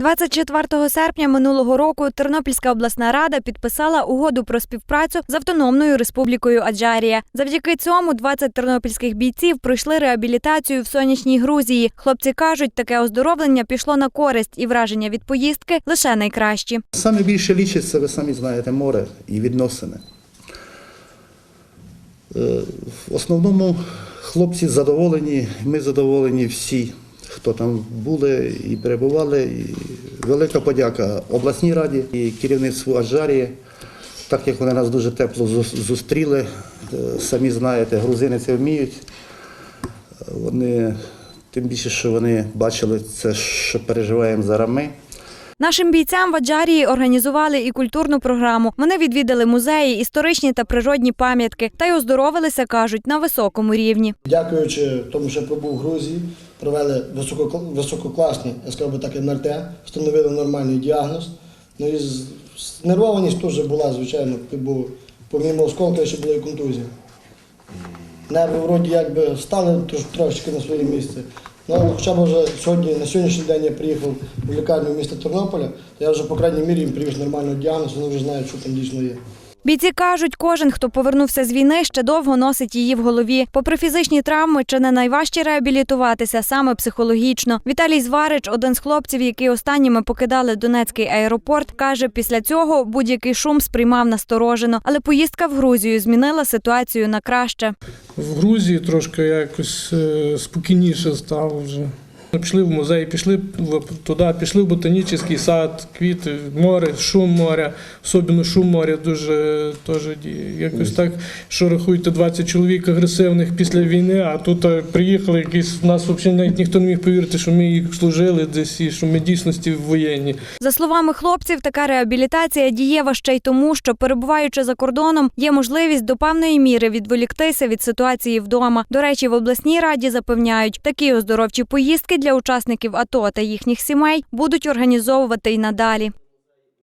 24 серпня минулого року Тернопільська обласна рада підписала угоду про співпрацю з Автономною Республікою Аджарія. Завдяки цьому 20 тернопільських бійців пройшли реабілітацію в сонячній Грузії. Хлопці кажуть, таке оздоровлення пішло на користь і враження від поїздки лише найкращі. Саме більше лічиться, ви самі знаєте, море і відносини. Е, В основному хлопці задоволені, ми задоволені всі, хто там були і перебували. Велика подяка обласній раді і керівництву Аджарії, так як вони нас дуже тепло зустріли. Е, Самі знаєте, грузини це вміють. Вони, тим більше, що вони бачили це, що переживаємо зараз ми. Нашим бійцям в Аджарії організували і культурну програму. Вони відвідали музеї, історичні та природні пам'ятки та й оздоровилися, кажуть, на високому рівні. Дякуючи тому, що я пробув в Грузії, провели висококл- висококласні, я сказав би так, МРТ, встановили нормальний діагноз. Ну і знервованість теж була, звичайно, бо помімо осколка ще була і контузія. Нерви вроді якби стали трошечки на своє місце. Ну, але хоча б вже сьогодні, на сьогоднішній день я приїхав в лікарню міста Тернополя, то я вже, по крайній мірі, їм привіз нормальний діагноз, вони вже знають, що там дійсно є. Бійці кажуть, кожен, хто повернувся з війни, ще довго носить її в голові. Попри фізичні травми, чи не найважче реабілітуватися саме психологічно. Віталій Зварич, один з хлопців, які останніми покидали Донецький аеропорт, каже, після цього будь-який шум сприймав насторожено, але поїздка в Грузію змінила ситуацію на краще. В Грузії трошки якось е, спокійніше стало вже. Пішли в музей, пішли в- туди, пішли в ботанічний сад, квіти, море, шум моря, особливо шум моря дуже теж діє. Якось так, що рахуйте 20 чоловік агресивних після війни, а тут е, приїхали якісь, в нас взагалі навіть ніхто не міг повірити, що ми їх служили десь і що ми дійсності воєнні. За словами хлопців, така реабілітація дієва ще й тому, що перебуваючи за кордоном, є можливість до певної міри відволіктися від ситуації вдома. До речі, в обласній раді запевняють, такі оздоровчі поїздки для учасників АТО та їхніх сімей будуть організовувати й надалі.